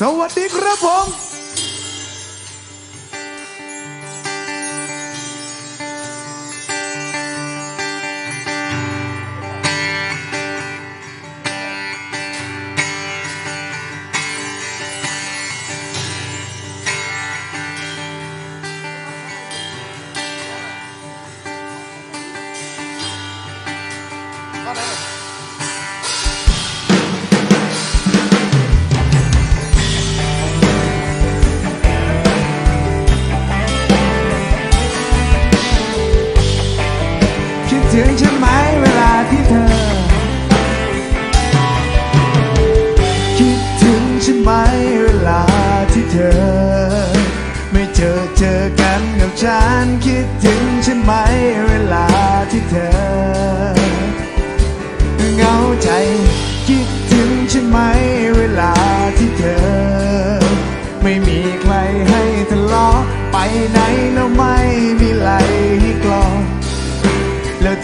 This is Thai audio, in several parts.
สวัสดีครับผม ถึงใช่ไหมเวลาที่เธอ คิดถึงใช่ไหมเวลาที่เธอ ไม่เจอเจอกันกับฉันคิดถึงใช่ไหมเวลาที่เธอเหงาใจคิดถึงใช่ไหมเวลาที่เธอ ไม่มีใครให้ทะเลาะไปไหนแล้ว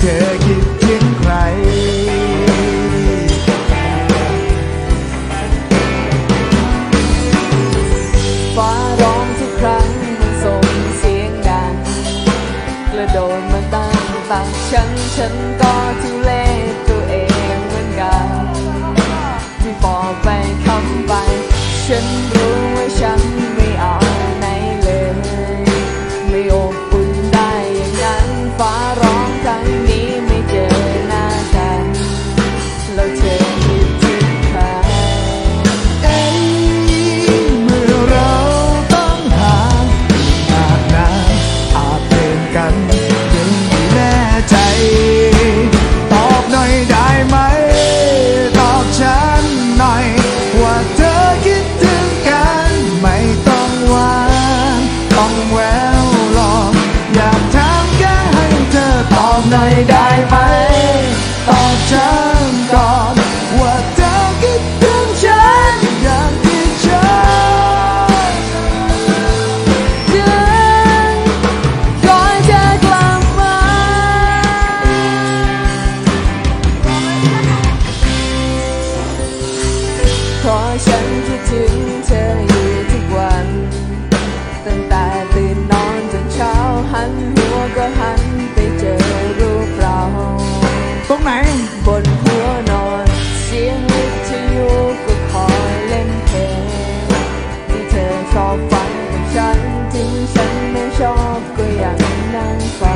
ธอคิดถึงใคร ฟ้าร้องทุกครั้งมันส่งเสียงดัง กระโดดมาตั้งตักฉันฉันก็ทุเลตัวเองเหมือนกัน ที่ฟอกไปคำไป ฉันรู้ว่าฉัน พราะฉันคิดถึงเธออยู่ทุกวัน ตั้งแต่ตื่นนอนจนเช้าหันหัวก็หันไปเจอรูปเราตรงไหน บนหัวนอนเสียงวิทยุก็คอยเล่นเพลงที่เธอชอบฟังกับฉันถึงฉันไม่ชอบก็ยังนั่งฟัง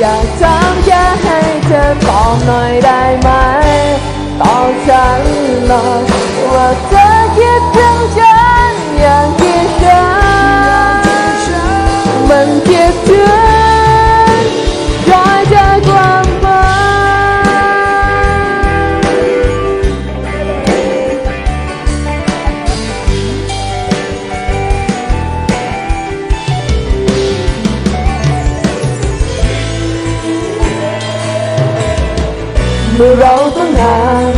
อยากถามแค่ให้เธอตอบหน่อยได้ไหมตอบฉันหน่อยว่าเธอ เมื่อเราต้องห่าง